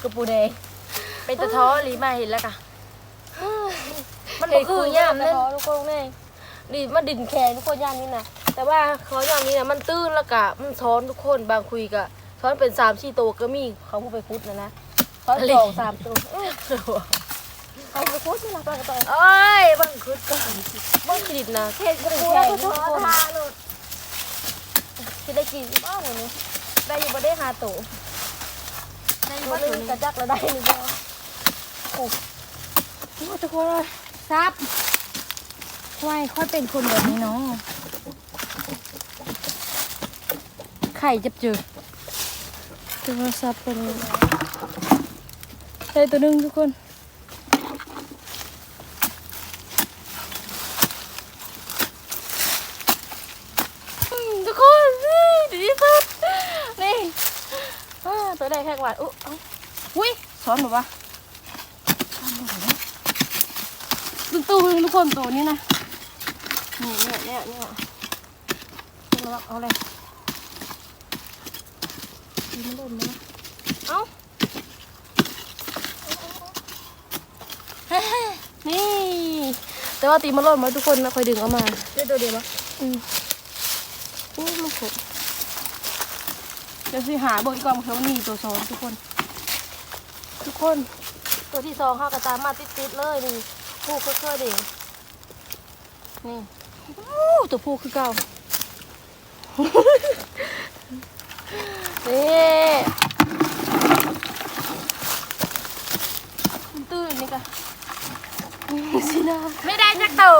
หาคุดกับปูแดงเป็นตะท้อหรือมาเห็นแล้วกะมันเห็บ่นคืคืออย่าย่ามมเล่เล่นนทุกคนแน่ดิมันดินแข็งทุกคนย่ามนี้นะแต่ว่าเขาย่ามนี้นะมันตื้นแล้วกะมันซ้อนทุกคนบางคุยกะซ้อนเป็นสามสี่ตัวก็มีเขาผู้ไปคุดนะนะซ้อนสองสามตัวอื้อเขาไปคุดนี่นะตัวตัวเอ้ยบางคุดก็บางชนิดนะแค่ดินแข็งทุกคนคิดได้กี่บ้างวันนี้ได้อยู่บ่ได้หาตัวได้อยู่ บ่ได้กระจักแล้วได้หรือเปล่าโอ้โหทุกคนเลยซับทำไมค่อยเป็นคนแบบนี้เนาะไข่จับจืดโทรศัพท์ไปเลยได้ตัวหนึงทุกคน อืมทุกคนนี่ดีที่สุดนี่อ่าตัวได้แค่หวานอุ๊ยเอ้า อุ้ยสอนแบบว่าตุ้ตู้ๆทุกคนตัวนี้นะนี่เนี่ยเนี่ยเนี่ยเอาละเอาเลยดีมันเล่นนะเอ้านี่ แต่ว่าตีมันหล่นมาทุกคนนะคอยดึงเอามาได้ตัวเดียวปะอืมอู้มันขบเดี๋ยวสิหาเบอร์อีกกองเขามีตัวสอนทุกคนทุก คน ตัวที่สองห้ากระตามมาติดๆเลยนี่ผู้เคยๆดินี่อู้ตัวผู้คือเก่านี่มันตื้นนี่กะสินะไม่ได้จักตัว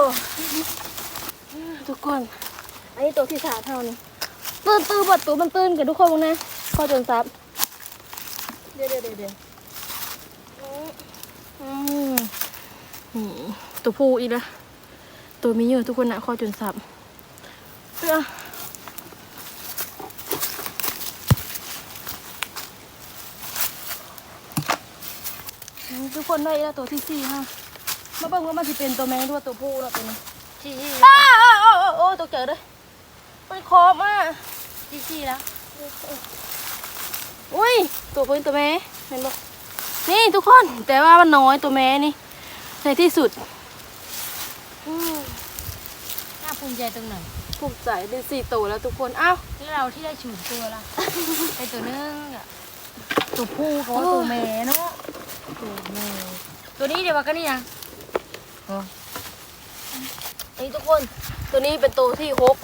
ทุกคนอันนี้ตัวที่สามเท่านี้ตื้นตื้นบดตัวมันตื้นกันทุกคนนะข้อจนซับเดี๋ยวเดี๋ยวเดี๋ยวเดี๋ยวอืม นี่ตัวผู้อีกแล้วตัวมีเยอะทุกคนนะข้อจนซับเพื่ออืมทุกคนได้แล้วตัวที่สี่ฮะมาเบิ่งว่ามันจะเป็นตัวแมงหรือว่าตัวผู้แล้วตัวนี้ชี้อ้าวอ้าวอ้าวอ้าวโอ้ตกใจเลยมันคอมอะชี้ชี้แล้ว อุ้ยตัวเป็นตัวแม่เห็นปะ นี่ทุกคน แต่ว่ามันน้อยตัวแม่นี่ ในที่สุดอืมน่าภูมิใจตรงไหนภูมิใจเป็นสี่ตัวแล้วทุกคนอ้าวแล้วเราที่ได้ฉูดตัวละ ไอตัวนึงอะตัวผู้เขาว่าตัวแม่เนาะตัวแม่ตัวนี้เดี๋ยวว่ากันนี่ยังนี่ทุกคนตัวนี้เป็นตัวที่หก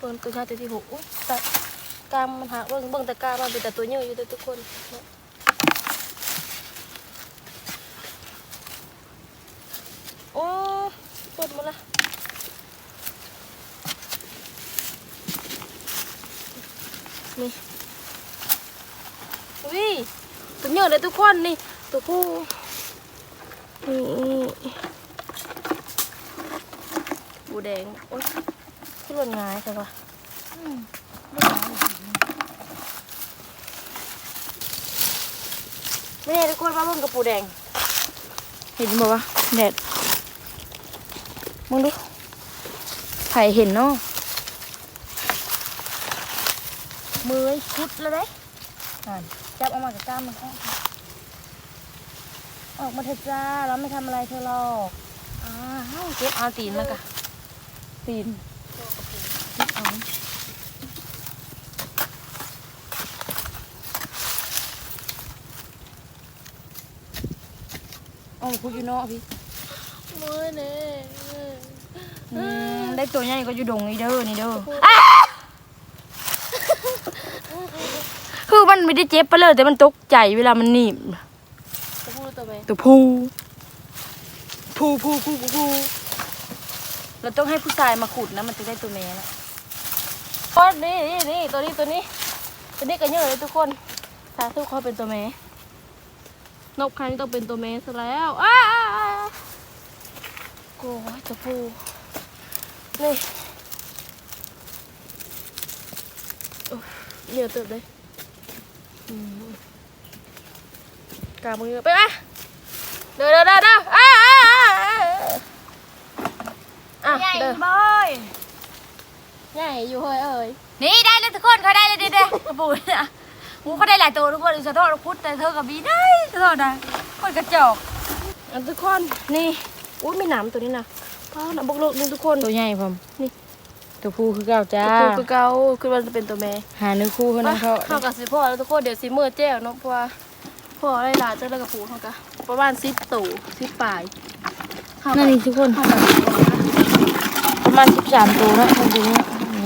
ตัวตัวชายตัวที่หกอุ๊ยแต่กล้ามมันหักเบิ่งเบิ่งแต่กล้ามมันเป็นแต่ตัวเยอะอยู่เลยทุกคนเนี่ยโอ้ปวด หมดละนี่อุ้ยตัวเยอะเลยทุกคนนี่ตัวผู้นี่บูแดง โอ๊ยขึ้นรนง่ายจังวะไม่แน่ทุกคนมาเบิ่งกับปูแดง เห็นบ่วะแดด มึงดูไผ่เห็นเนาะมือคุดแล้วเด้อ่านจับออกมาจากกล้ามมันออกออกมาเถอะจ้าเราไม่ทำอะไรเธอหรอกอ้าวเก็บเอาตีนมากะตีนเอาออกคุดอยู่เนาะพี่ มือเนี่ยอืมได้ตัวใหญ่ก็อยู่ดงนี่เด้อนี่เด้อคือมันไม่ได้เจ็บไปเลยแต่มันตกใจเวลามันหนีบจะพูดตัวไหมตัวผู้ผู้ผู้ผู้ผู้ผู้เราต้องให้ผู้ชายมาขุดนะมันจะได้ตัวแม่นะอ๋อนี่นี่นี่ตัวนี้ตัวนี้ ตัวนี้ก็เยอะเลยทุกคนสาธุเขาเป็นตัวแม่นกคันต้องเป็นตัวแม่ซะแล้วอ้า อ้าอ้าโอ้ยตัวผู้นี่โอ้ยเยอะเติบเลยอืมกามือไปอะเด้อเด้อเด้อเด้ออ้าอ้าอ้าอ้าอะใหญ่เด้อบ่อยใหญ่อยู่เฮ้ยเอ้ยนี่ได้เลยทุกคนเขาได้เลยเด้เด้กระปูนะหมูเขาได้หลายตัวทุกคนสะโทษพุทธแต่เธอกับบีได้สะโทษนะคนกระจอกอันทุกคนนี่ อุ้ยมีหนามตัวนี้นะอ้าวหนามบกโลกนี่ทุกคนตัวใหญ่ผมนี่ตัวผู้คือเก่าจ้าตัวคือเก่าคือมันจะเป็นตัวแม่หาเนื้อคู่เพื่อนน้องเขาเข้ากับสิพ่อแล้วทุกคนเดี๋ยวสิมือแจ้วเนาะเพราะว่าพ่อได้หลานเจ้าแล้วกับปู่เขากะประมาณสิบตู่สิบปลายเข้านั่กันนี่ทุกคนเข้ากันประมาณสิบสามตัวเนาะคนตัวนี้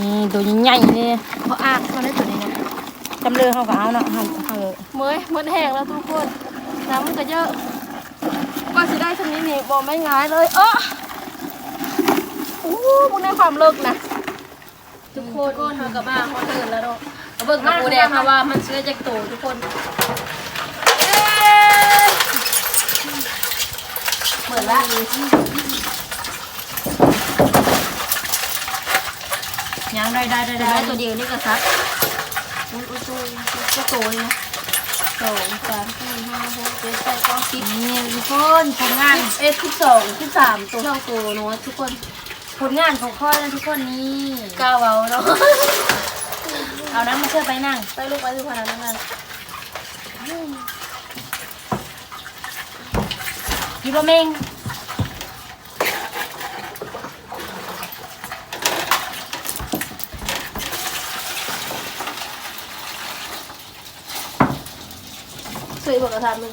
นี่ตัวใหญ่ๆเลยเพราะอากมันได้ตัวนี้นะจำเลือเขาก็เอาเนาะเขาเขาเลยเมื่อยเมื่อแห้งแล้วทุกคนน้ำมันก็เยอะก็สิ ได้ชนิดนี้บอกไม่ง่ายเลย เอออู้พวกนี้ความเลิกนะ ทุกคนเขากับบ้าเขาตื่นแล้วเนาะเอาเบิ่งกับปูแดงค่ะว่ามันเชื้อจากตูทุกคนเอ้ยเหมือนละยังได้ได้ได้ได้ได้ตัวเดียวนี่ก็ซักอุ้ยอุ้ยตัวก็โตเลยนะส องสามสี่ห้าหกเจ็ดแปดเก้าสิบนี่ทุกคนผลงานเอ็ดสิบสองสิบสามตัวเท่าตัวเนาะทุกคนผลงานของข้อนะทุกคนนี่ก้าวเบาเนาะเอาน้ำมาเชื่อไปนั่งไปลูกไปทุกคนนะนั่นนั่นยูโรเมง สวยบอกกระทำมึง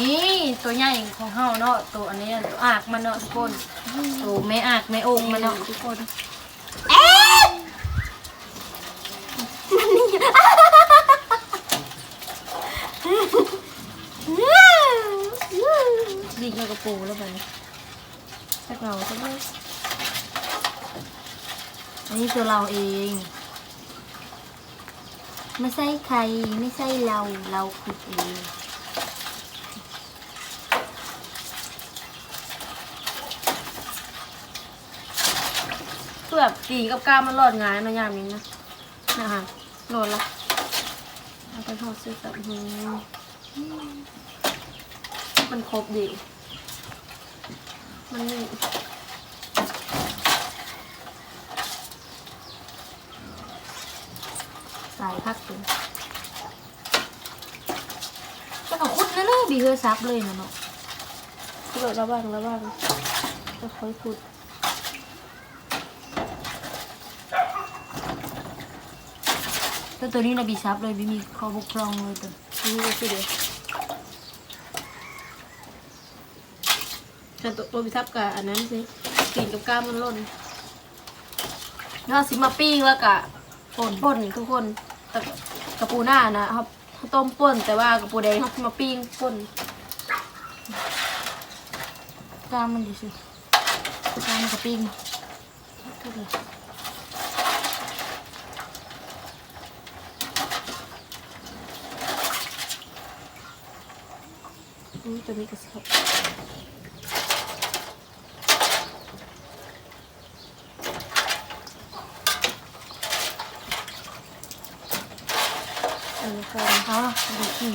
นี่ตัวใหญ่ของเฮาเนาะตัวอันนี้ตัวอากมันเนาะทุกคนตัวแม่อากแม่โอกมันเนาะทุกคน ดีกว่ากระปูแล้วไป สักเราสักเลยอันนี้ตัวเราเอง ไม่ใช่ใครไม่ใช่เราเราคือเองเพื่อตีกับกล้ามมันรอดง่ายเนาะยามนี้นะนะคะโดนละเอาไปทอดซื้อกับหืมมันครบดี มันนี่สายพักเป็นก็เอาคุดนั่นเลยบีเฮอซับเลยนะเนาะที่เราระวังระวังจะค่อยพูดแต่ตัวนี้นะบีซับเลยบีมีข้อบกพร่องเลยตัวนี่ก็คือเดียว แต่ตัวตัวพิทับกับอันนั้นสิกินกับกล้ามันล่นแล้วสิมาปิ้งแล้วกะป่นป่นทุกคนแต่กระปูหน้านะครับต้มป่นแต่ว่ากระปูแดงเขามาปิ้งป่นกล้ามันดีสิกล้ามันกระปิ้งอืมตัวนี้ก็สับอั นนี้ก็อ๋อดูสิ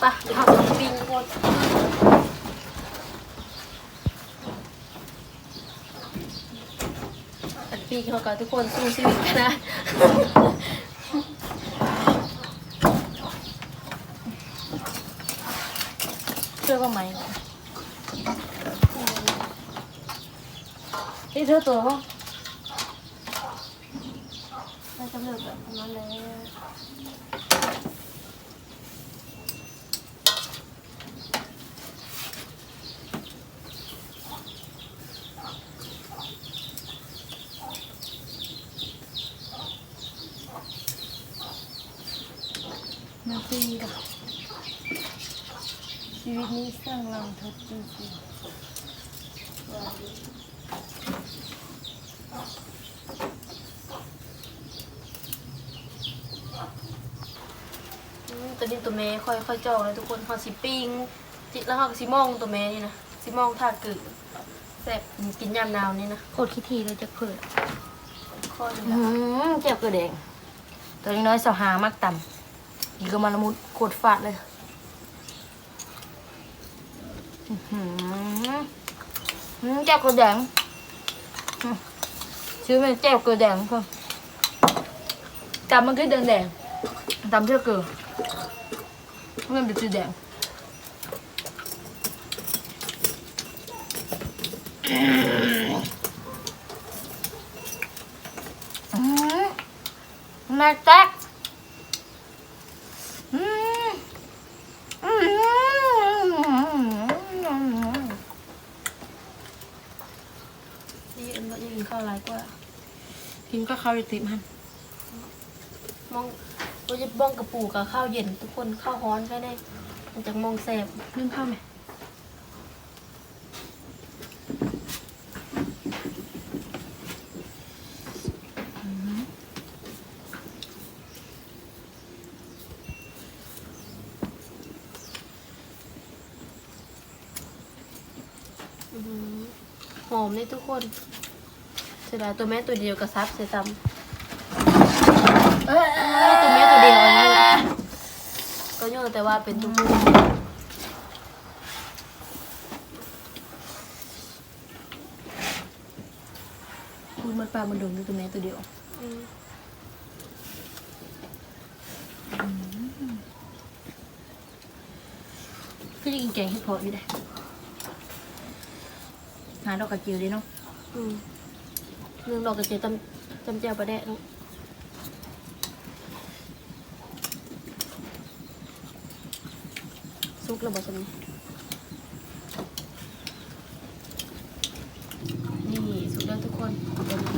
ไปะเดี๋ยวเราจะปิ้งทุกคนอันปิ้งเขากับทุกคนสู้ชีวิตกันนะ เชื่ อว่าไหมที่เธอตัวเขาไม่จำเลิกแบบนั้นเลยมาปีกับ ชีวิตนี้สร้างรังทดจริงๆอืมแต่ตัวนี้ตัวแม่ค่อยค่อยจองเลยทุกคนเขาสิปิ้งจิแล้วเขาก็สิมองตัวแม่นี่นะสิมองท่ากึ่งแซ่บกินยามหนาวนี่นะโคตรคิดทีเลยจะเผื่อข้อนี้อืนะมเจ็บกระแดง ตัวน้อยๆสาวหามากต่ำนี่ก็มาละมุดโคตรฟาดเลย อื้อหืออืมเจ็บกระแดงอืมชื่อมันเจ็บกระแดงค่ะจำมันคือแดงๆจำเชื่อเกลือมันเป็นสีแดง อืมแม่แจ๊กอืมอืม นี่อันว่ายังกินข้าวไรกว่า กินก็ ข้าวติมันมองเราจะบ้องกระปูกับข้าวเย็น ทุกคนข้าวฮ้อนแค่ได้มันจะมองแซ่บนึ่งข้าวไหมอื้อหือหอมเลยทุกคนเสียดายตัวแม่ตัวเดียวกับซับเสียซ้ำเอ้ยตัวแม่ตัวเดียวอันนี้ก็โยงแต่ว่าเป็นตัวผู้คุณมันปลามันดงอยู่ตัวแม่ตัวเดียวอืมพี่จะกินแกงเห็ดเพาะอยู่ได้หาดอกกระเจียวดีเนาะอืม เรื่องดอกกระเจี๊ยบจำจำเจียวประแดะเนาะซุกระบอกสมนี่สุกแล้วทุกคนเดี๋ยวนะ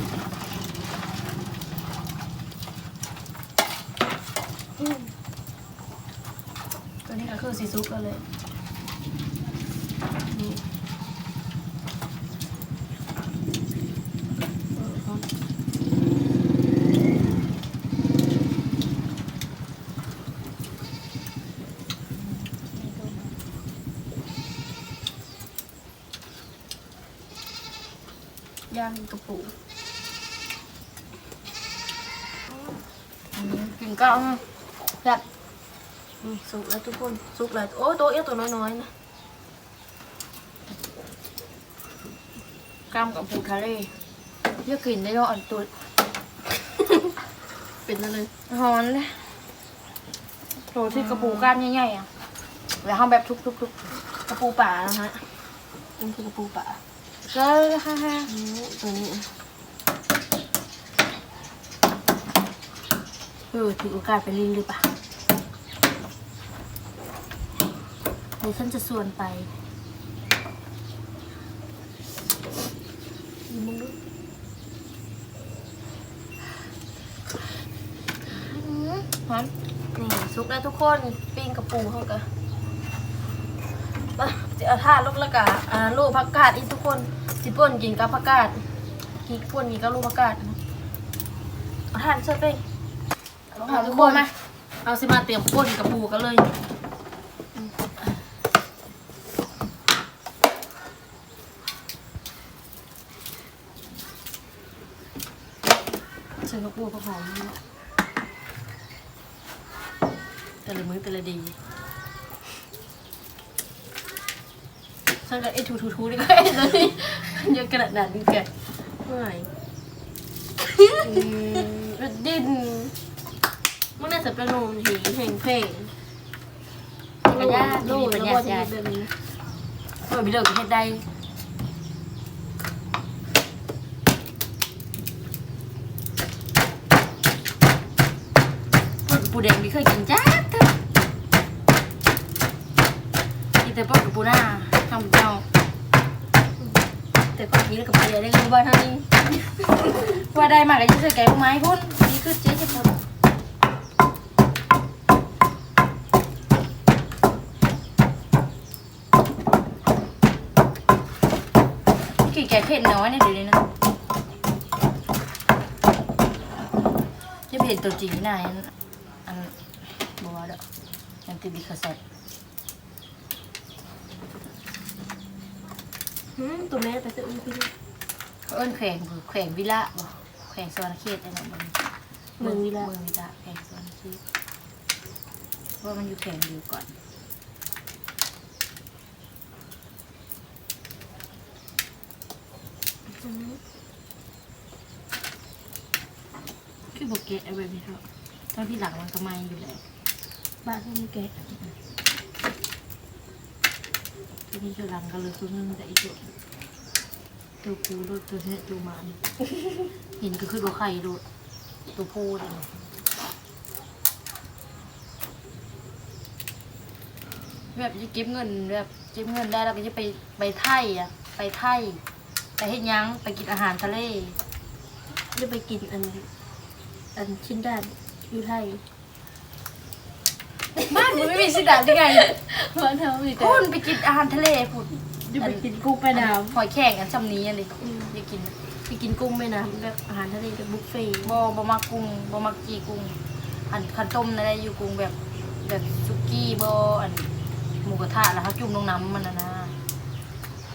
อืมตัวนี้ก็คือสีซุกแล้วเลยนี่เออเอาย่างกระปูอืมกินก็เอาแบบอืมสุกแล้วทุกคน สุกแล้ว โอ้ยตัวเอี้ยตัวน้อยๆนะกล้ามกับปูทะเลเยอะกลิ่นได้เนาะอ่อนตัวเป็นอะไรหอนเลยโถที่กระปูก้านใหญ่ๆอะแล้วทำแบบทุบๆกระปูป่านะฮะนี่คือกระปูป่าๆ ก็ฮ่าฮ่าตัวนี้เออถือโอกาสไปลินหรือเปล่าเดี๋ยวฉันจะส่วนไปมึงดูฮอนนี่สุกแล้วทุกคน ปิ้งกระปูเข้ากะมาจะ เอาท่าลูกแล้วกะอ่าลูกผักกาดอีกทุกคนสิป่นกินกับผักกาดกินป่นกินกับลูกผักกาดเอาท่านเชิญไปเอาเอาทุทุกกคคนนมาเอาสิมาเตรียมป่นกระปูกันเลยเชิญกระปูกระหอมแต่ละมื้อแต่ละดี ฉันกับไอ้ทูทูทูดีกว่าไอ้ตัวนี้เยอะขนาดนั้นแกไม่อืมรดดินมันน่าจะเป็นนมหิงเพลงเพลงปัญญาลูกมีปัญแล้วญาก็จะใช่มีแบบนี้เออมีเลิกเฮ็ดได้ปนปูแดงไม่เคยกินจ้าเถอะกินแต่ปนกับปูหน้า ทำเจ้า แต่ก่อนนี้กับเบียร์ได้รู้ว่าเท่านี้ ว่าได้มากก็จะซื้อแกงไม้พุ่นนี่คือเจ๊จะทำกี่แกงเผ็ดน้อยเนี่ยเดี๋ยวนี้นะจะเผ็ดตัวจีนไหนอันอันบัวเด้อติดลิขสิทธิ์ หืมตัวแม่ไปซื้ออุ้ยพี่เขาเอิ้นแขวงคือแขวงวิละบ่แขวงสวรรณเขตไอ้นั่นมันเมืองวิระเมืองวิระแขวงสวรรณเขตเพราะว่ามันอยู่แขวงเดียวก่อนคือโบเกะเอาไว้ไม่เท่าตอนที่หลังมันก็ไม่อยู่แล้วบ้านที่มีแกะทีนี้จุลังก็เลยคือมึงแต่ อีจุดตัวกูรถตัวเนี้ยตัวมันเห็นก็คือตัวไข่รถตัวโพดเลยแบบจะเก็บเงินแบบเก็บเงินได้แล้วก็จะไปไปไทยอะ ไปไทยไปเฮ็ดยังไปกินอาหารทะเลจะไปกินอันอันชิ้นด้านอยู่ไทย มึงไม่มีสิดาได้ไงบ้านเฮามีแต่คุณไปกินอาหารทะเลพุ่นจะไปกินกุ้งแม่น้หอยแข็งกันจำนี้อันนี้ำอืมอยากกินไปกินกุ้งแม่น้ำแบบอาหารทะเลแบบบุฟเฟ่ต์บอบอมักกุ้งบอมักจีกุ้งอันคันต้มนั่นได้อยู่กุ้งแบบแบบซุกี้บออันหมูกระทะแล้วเขาจุ่มลงน้ำมันนะนะ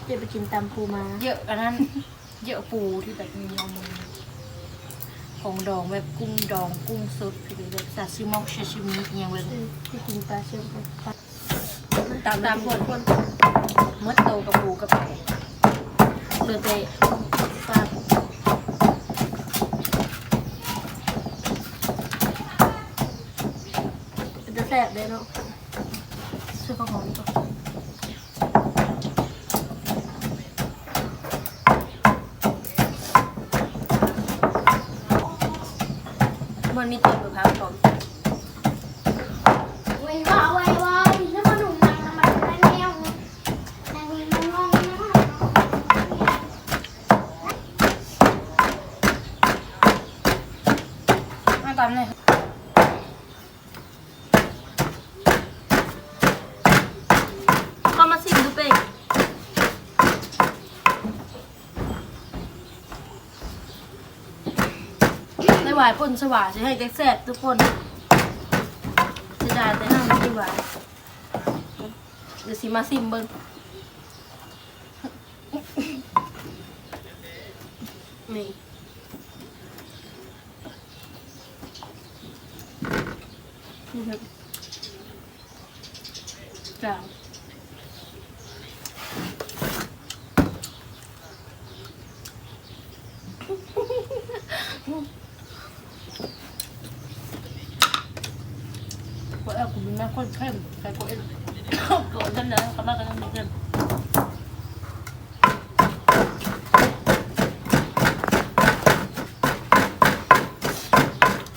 จะไปกินตำปูมา เยอะอันนั้น เยอะปูที่แบบมีเอามือ ของดองแบบกุ้งดองกุ้งสดหรือแบบซาชิมอกซาชิมิอหยังแบบเออไปกินปลาเชื่อมกับปลาตามตามคนคนเมื่อโตกับปูกับไก่เหลือแต่ปลาเป็นจะแซ่บเลยเนาะซื้อข้าวหอมก่อน มันมีเต็มเลยครับผมไว้ว่าไว้ว่าแล้วมาดูหนังแล้วมันไม่แนวแต่มีมันงงนะมาตามเลย เข้ามาสิมดูเป็ดในหวายพ่นสว่างจะให้แกแซ่บทุกคนจะได้แต่ห้ามไม่หวาเดี๋ยวสิมาซิมเบิ้งนี่นี่ครับจ้าว่าเออ คุณแม่คนเข้มใครก็เอ็นโกรธฉันนะเขามากันทั้งนี้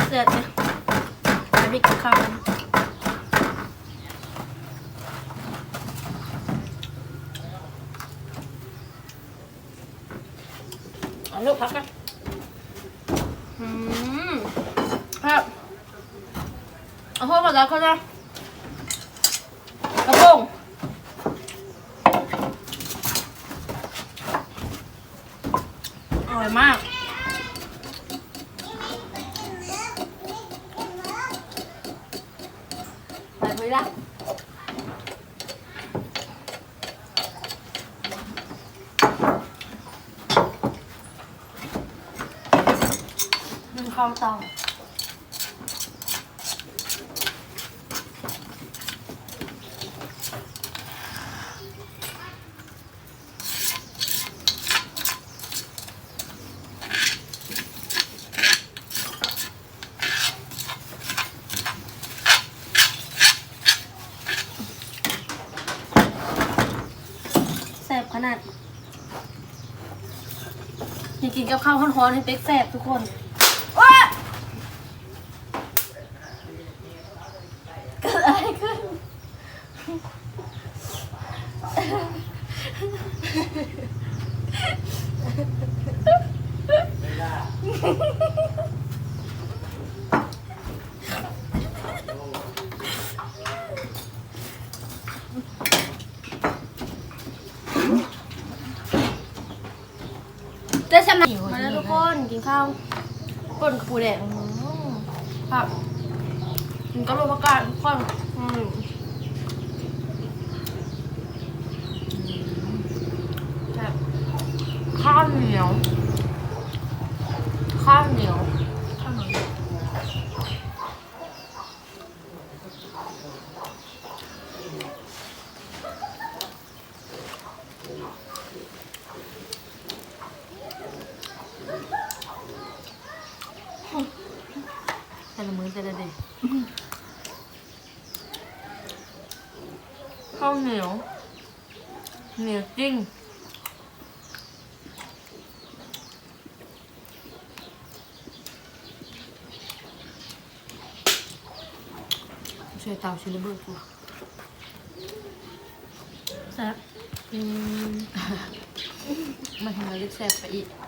เสร็จเนี่ยไปบิ๊กกับข้าวกันเอาลูกพักกันอืมครับเอาพวกก่อนแล้วเขาจะ กระโปงอร่อยมาก ไปไหมล่ะ นึ่งข้าวเตา แซ่บขนาดอยากกินกับ ข้าวร้อนๆให้เป๊กแซ่บทุกคน แต่สำหรับมาแล้วทุกคนกินข้าวก้นกูแดงอื้อหือครับกินก็รู้ว่การทุกคนข้าวเหนียว แต่ละมื้อแต่ละเด็กข้าวเหนียวเหนียวจริงช่วยเตาช่วยระเบิดกูแซ่บอืมมันทำให้เล็กแซ่บไปอีกอ